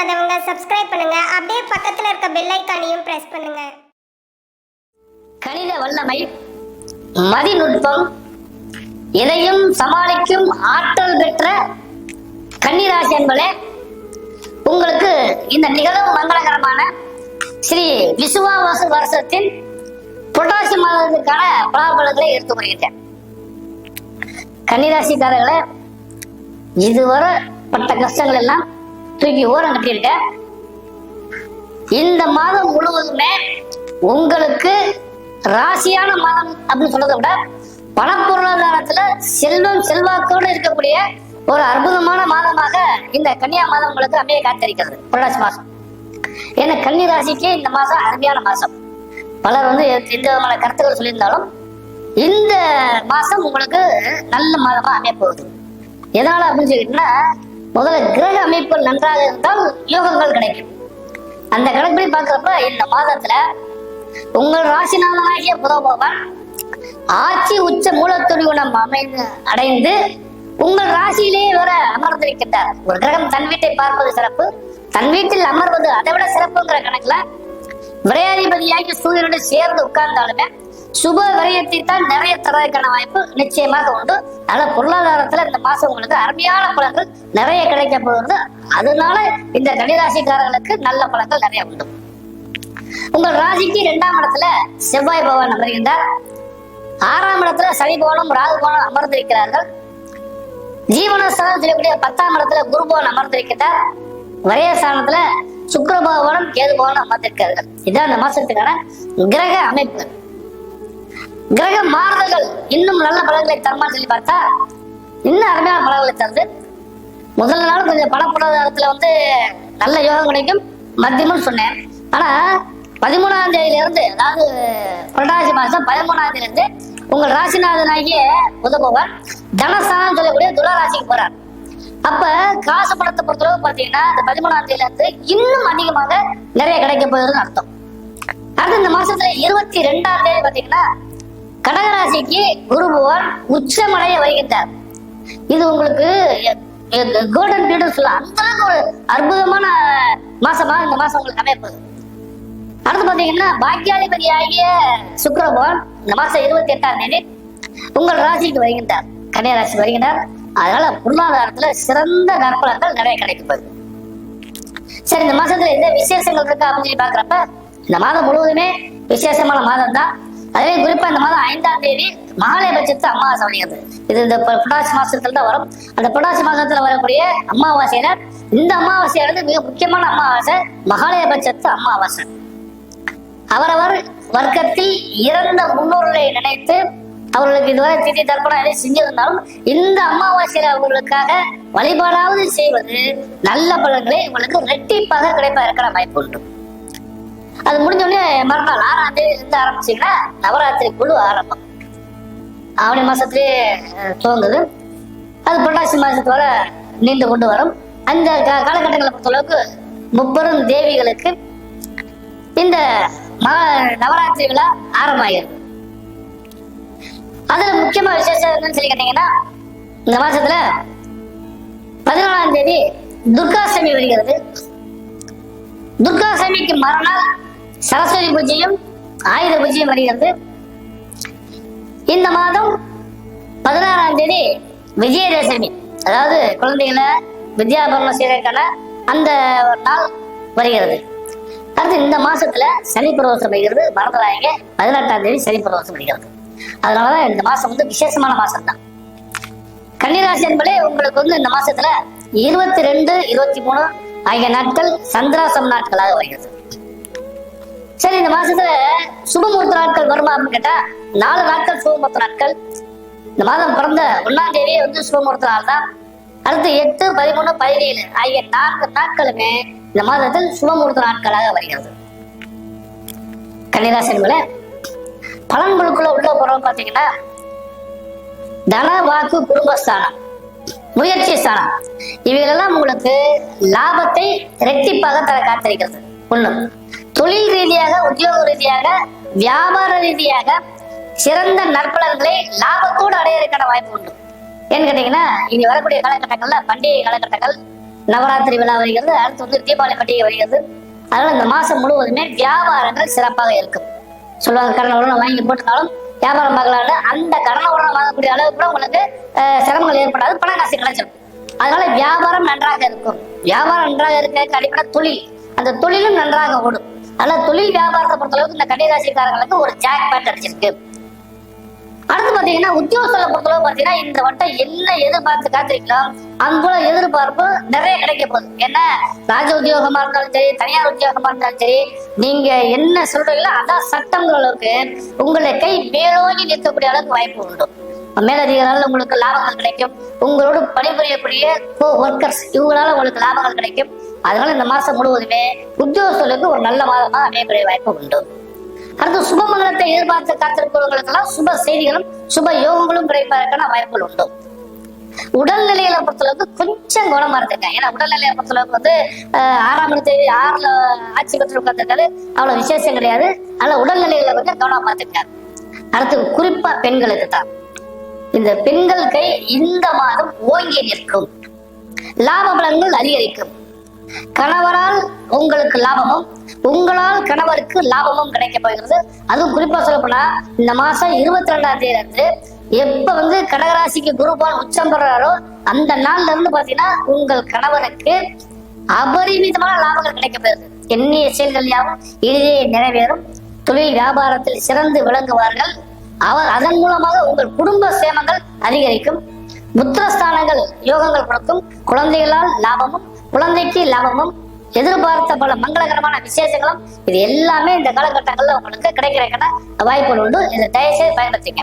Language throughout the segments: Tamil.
சப்ஸ்கிரைப் பண்ணுங்க. அப்படியே பக்கத்துல இருக்க பெல் ஐக்கானையும் பிரஸ் பண்ணுங்க. கணித வல்லமை மதிநுட்பம் எதையும் சமாளிக்கும் ஆற்றல் பெற்ற கன்னிராசி என்பதே உங்களுக்கு இந்த நிகழ்வு மங்களகரமான ஸ்ரீ விசுவாவாச வருஷத்தின் புரட்டாசி மாதத்துக்கான பலாபலங்களை எடுத்து வருகின்றேன் கன்னிராசிக்காரர்களை இதுவரை பட்ட கஷ்டங்கள் எல்லாம் தூக்கி ஓரம் கட்டியிருக்க. இந்த மாதம் முழுவதுமே உங்களுக்கு ராசியான மாதம் அப்படின்னு சொல்றதை விட பணப்பொருளாதாரத்துல செல்வம் செல்வாக்கோடு இருக்கக்கூடிய ஒரு அற்புதமான மாதமாக இந்த கன்னியா மாதம் உங்களுக்கு அமைய காத்திருக்கிறது. புரட்டாசி மாசம் ஏன்னா கன்னி ராசிக்கு இந்த மாசம் அருமையான மாசம் பலர் வந்து எந்த விதமான கருத்துக்கள் சொல்லியிருந்தாலும் இந்த மாசம் உங்களுக்கு நல்ல மாதமா அமைய போகுது. எதனால அப்படின்னு சொல்லிட்டுன்னா முதல்ல கிரக அமைப்பு நன்றாக இருந்தால் யோகங்கள் கிடைக்கும். அந்த கணக்குப்படி பார்க்குறப்ப இந்த மாதத்துல உங்கள் ராசிநாதனாகிய புத பகவான் ஆட்சி உச்ச மூலத்துணிகுணம் அமைந்து அடைந்து உங்கள் ராசியிலேயே வர அமர்ந்திருக்கின்றார். ஒரு கிரகம் தன் வீட்டை பார்ப்பது சிறப்பு. தன் வீட்டில் அமர்வது அதை விட சிறப்புங்கிற கணக்குல விரையாதிபதியாகி சூரியனோடு சேர்ந்து உட்கார்ந்தாலுமே சுப விரயத்தை தான் நிறைய தரதுக்கான வாய்ப்பு நிச்சயமாக உண்டு. அதனால பொருளாதாரத்துல இந்த மாசம் உங்களுக்கு அருமையான பழங்கள் நிறைய கிடைக்க போகுது. அதனால இந்த கன்னிராசிக்காரர்களுக்கு நல்ல பழங்கள் நிறைய உண்டு. உங்கள் ராசிக்கு இரண்டாம் இடத்துல செவ்வாய் பகவான் அமர்கின்றார். ஆறாம் இடத்துல சனி பவனும் ராகு பவனும் அமர்ந்திருக்கிறார்கள். ஜீவனஸ்தானம் சொல்லக்கூடிய பத்தாம் இடத்துல குரு பவன் அமர்ந்திருக்கிறார். வரைய சுக்கர சுக்கிர பகவானும் கேது பகவானும் அமர்ந்திருக்கிறார்கள். இதுதான் இந்த மாசத்துக்கான கிரக அமைப்பு. கிரக மாறுதல்கள் இன்னும் நல்ல பலன்களை தருமான்னு சொல்லி பார்த்தா இன்னும் அருமையான பலன்களை தருது. முதல் நாள் கொஞ்சம் பண வந்து நல்ல யோகம் கிடைக்கும். மத்தியமும் சொன்னேன். ஆனா பதிமூணாம் தேதியில இருந்து அதாவது புரட்டாசி மாசம் பதிமூணாம் தேதியில இருந்து உங்கள் ராசிநாதனாகிய உதவுவார் தனஸ்தானம் சொல்லக்கூடிய துளராசிக்கு போறார். அப்ப காசு பணத்தை பொறுத்தளவு பாத்தீங்கன்னா இந்த பதிமூணாம் தேதியில இருந்து இன்னும் அதிகமாக நிறைய கிடைக்க போகுதுன்னு அர்த்தம். அடுத்து இந்த மாசத்துல இருபத்தி ரெண்டாம் தேதி பாத்தீங்கன்னா கடகராசிக்கு குரு பகவான் உச்சமடைய வருகின்றார் இது உங்களுக்கு கோல்டன் பீரியட் சொல்லலாம் அந்த அளவுக்கு ஒரு அற்புதமான மாசமா இந்த மாசம் உங்களுக்கு அமையப்போகுது அடுத்து பாத்தீங்கன்னா பாக்கியாதிபதி ஆகிய சுக்கிர பகவான் இந்த மாசம் இருபத்தி எட்டாம் தேதி உங்கள் ராசிக்கு வருகின்றார். கன்னியராசி வருகின்றார். அதனால பொருளாதாரத்துல சிறந்த நற்பலன்கள் நிறைய கிடைக்கப்போகுது சரி இந்த மாசத்துல எந்த விசேஷங்கள் இருக்கா அப்படின்னு சொல்லி பாக்குறப்ப இந்த மாதம் முழுவதுமே விசேஷமான மாதம் தான் அதே குறிப்பா இந்த மாதம் ஐந்தாம் தேதி மகாலயபட்சத்து அமாவாசை வருகிறது. இது இந்த புடாசி மாசத்துல தான் வரும். அந்த புடாசி மாசத்துல வரக்கூடிய அமாவாசையில இந்த அமாவாசையானது மிக முக்கியமான அமாவாசை மகாலயபட்சத்து அமாவாசை. அவரவர் வர்க்கத்தில் இறந்த முன்னோர்களை நினைத்து அவர்களுக்கு இதுவரை திதி தர்ப்பணம் எதை செஞ்சிருந்தாலும் இந்த அமாவாசையில அவர்களுக்காக வழிபாடாவது செய்வது நல்ல பலன்களை உங்களுக்கு ரெட்டிப்பாக கிடைப்பா வாய்ப்பு உண்டு. அது முடிஞ்ச உடனே மறுநாள் ஆறாம் தேதி இருந்து ஆரம்பிச்சீங்கன்னா நவராத்திரி குழு ஆரம்பம். ஆவணி மாசத்துலயே துவங்குது. அது புரட்டாசி மாசத்தோட நீண்டு கொண்டு வரும். அந்த காலகட்டங்களை பொறுத்தளவுக்கு முப்பெரும் தேவிகளுக்கு இந்த ம- நவராத்திரி விழா ஆரம்பமாகிறது அதுல முக்கியமா விசேஷம் என்னன்னு சொல்லி கேட்டீங்கன்னா இந்த மாசத்துல பதினாலாம் தேதி துர்காஷ்டமி வருகிறது. துர்காஷ்டமிக்கு மறுநாள் சரஸ்வதி பூஜையும் ஆயுத பூஜையும் வருகிறது. இந்த மாதம் பதினாறாம் தேதி விஜயதசமி. அதாவது குழந்தைகளை வித்யாபரணம் செய்வதற்கான அந்த ஒரு நாள் வருகிறது. அடுத்து இந்த மாசத்துல சனி பிரதோஷம் வருகிறது. மறந்துடாதீங்க. பதினெட்டாம் தேதி சனி பிரதோஷம் வருகிறது. அதனாலதான் இந்த மாசம் வந்து விசேஷமான மாசம் தான் கன்னிராசி என்பதே உங்களுக்கு வந்து இந்த மாசத்துல இருபத்தி ரெண்டு இருபத்தி மூணு ஆகிய நாட்கள் சந்திராசம் நாட்களாக வருகிறது. சரி இந்த மாசத்துல சுபமுகூர்த்த நாட்கள் வருமா அப்படின்னு கேட்டா நாலு நாட்கள் சுபமுகூர்த்த நாட்கள். இந்த மாதம் பிறந்த ஒன்னாம் தேதியே வந்து சுபமுகூர்த்த நாள் தான். அடுத்து எட்டு பதிமூணு பதினேழு ஆகிய நான்கு நாட்களுமே இந்த மாதத்தில் சுபமுகூர்த்த நாட்களாக வருகிறது. கன்னிராசி என்பதே பலன்களுக்குள்ள உள்ள போறோம் பாத்தீங்கன்னா தன வாக்கு குடும்பஸ்தானம் முயற்சி ஸ்தானம். இவைகளெல்லாம் உங்களுக்கு லாபத்தை ரெட்டிப்பாக தர காத்திருக்கிறது. ஒண்ணு தொழில் ரீதியாக உத்தியோக ரீதியாக வியாபார ரீதியாக சிறந்த நற்பலன்களை லாபத்தோடு அடையறதுக்கான வாய்ப்பு உண்டு. ஏன்னு கேட்டீங்கன்னா இனி வரக்கூடிய காலகட்டங்கள்ல பண்டிகை காலகட்டங்கள் நவராத்திரி விழா வருகிறது அடுத்து வந்து தீபாவளி பண்டிகை வருகிறது. அதனால இந்த மாசம் முழுவதுமே வியாபாரங்கள் சிறப்பாக இருக்கும். சொல்லுவாங்க கடன உடனே வாங்கி போட்டுனாலும் வியாபாரம் பார்க்கலான்னு அந்த கடன உடனே வாங்கக்கூடிய அளவுக்கு கூட உங்களுக்கு சிரமங்கள் ஏற்படாது பண காசு கிடைச்சிடும் அதனால வியாபாரம் நன்றாக இருக்கும். வியாபாரம் நன்றாக இருக்க அடிப்படை தொழில். அந்த தொழிலும் நன்றாக ஓடும். ஆனால் தொழில் வியாபாரத்தை பொறுத்தளவுக்கு இந்த கன்னிராசிக்காரங்களுக்கு ஒரு ஜாக் பேட் அடிச்சிருக்கு அடுத்து பாத்தீங்கன்னா உத்தியோகத்துல பொறுத்தளவு பாத்தீங்கன்னா இந்த வட்டம் என்ன எதிர்பார்த்து காத்திருக்கீங்களோ அங்குள்ள எதிர்பார்ப்பு நிறைய கிடைக்க போகுது. ஏன்னா ராஜ உத்தியோகமா இருந்தாலும் சரி தனியார் உத்தியோகமா இருந்தாலும் சரி நீங்க என்ன சொல்றீங்களோ அதான் சட்டங்கிற அளவுக்கு உங்களை கை மேலோங்கி நிற்கக்கூடிய அளவுக்கு வாய்ப்பு உண்டு. மேலதிகாரிகள் உங்களுக்கு லாபங்கள் கிடைக்கும். உங்களோடு பணிபுரியக்கூடிய கோ ஒர்க்கர்ஸ் இவங்களால உங்களுக்கு லாபங்கள் கிடைக்கும். அதனால இந்த மாசம் முழுவதுமே உத்தியோகஸ்தர்களுக்கு ஒரு நல்ல மாதமா அமையக்கூடிய வாய்ப்பு உண்டு. அடுத்து சுபமங்கலத்தை எதிர்பார்த்து காத்திருப்பவர்களுக்கெல்லாம் சுப செய்திகளும் சுப யோகங்களும் கிடைப்பதற்கான வாய்ப்புகள் உண்டு. உடல்நிலையில பொறுத்தளவுக்கு கொஞ்சம் குணமா இருந்துங்க ஏன்னா உடல்நிலையை பொறுத்தளவுக்கு வந்து ஆஹ், ஆறாம் தேதி ஆறுல ஆட்சி பெற்று உட்கார்ந்துருக்காரு அவ்வளவு விசேஷம் கிடையாது. அதனால உடல்நிலையில கொஞ்சம் கவனமா பார்த்துங்க அடுத்து குறிப்பா பெண்களுக்கு தான். இந்த பெண்கள் கை இந்த மாதம் ஓங்கி நிற்கும். லாப பலன்கள் அதிகரிக்கும். கணவரால் உங்களுக்கு லாபமும் உங்களால் கணவருக்கு லாபமும் கிடைக்க போகிறது. அதுவும் குறிப்பா சொல்லப்போனா இந்த மாசம் இருபத்தி ரெண்டாம் தேதி இருந்து எப்ப வந்து கடகராசிக்கு குருபான் உச்சம் பெறாரோ அந்த நாள்ல இருந்து பாத்தீங்கன்னா உங்கள் கணவருக்கு அபரிமிதமான லாபங்கள் கிடைக்க போகிறது எண்ணிய செயல்கள் யாவும் எளிதே நிறைவேறும். தொழில் வியாபாரத்தில் சிறந்து விளங்குவார்கள். அவர் அதன் மூலமாக உங்கள் குடும்ப சேமங்கள் அதிகரிக்கும். புத்திரஸ்தானங்கள் யோகங்கள் கொடுக்கும். குழந்தைகளால் லாபமும் குழந்தைக்கு லாபமும். எதிர்பார்த்த பல மங்களகரமான விசேஷங்களும். இது எல்லாமே இந்த காலகட்டங்கள்ல உங்களுக்கு கிடைக்கிறதுக்கான வாய்ப்புகள் உண்டு. இதை தயவுசெய்து பயன்படுத்திங்க.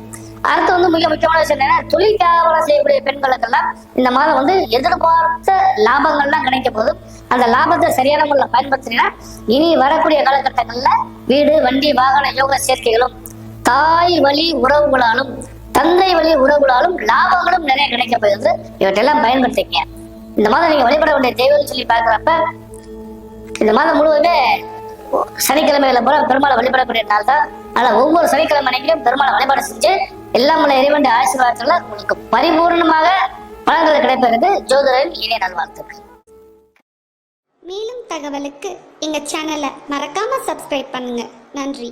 அடுத்து வந்து மிக முக்கியமான விஷயம் என்னன்னா தொழில் வியாபாரம் செய்யக்கூடிய பெண்களுக்கெல்லாம் இந்த மாதம் வந்து எதிர்பார்த்த லாபங்கள்லாம் கிடைக்க போதும். அந்த லாபத்தை சரியான முறையில் பயன்படுத்தினா இனி வரக்கூடிய காலகட்டங்கள்ல வீடு வண்டி வாகன யோக சேர்க்கைகளும் தாய் வழி உறவுகளாலும் தந்தை வழி உறவுகளாலும் லாபங்களும் நிறைய கிடைக்கப்படுகிறது இவற்றையெல்லாம் இவற்றெல்லாம் பயன்படுத்திக்க இந்த மாதம் நீங்க வழிபட வேண்டிய தெய்வம்னு சொல்லி பார்க்குறப்ப இந்த மாதம் முழுவதுமே சனிக்கிழமைகளை போல பெருமாளை வழிபடக்கூடிய நாள் தான். ஆனா ஒவ்வொரு சனிக்கிழமை அன்னைக்கும் பெருமாளை வழிபாடு செஞ்சு எல்லாம் உள்ள இறைவன் ஆசீர்வாதத்துல உங்களுக்கு பரிபூர்ணமாக பலன்கள் கிடைப்பதற்கு ஜோதிடரின் இணைய நல்வாழ்த்துக்கள். மேலும் தகவலுக்கு எங்கள் சேனலை மறக்காமல் சப்ஸ்கிரைப் பண்ணுங்கள் நன்றி.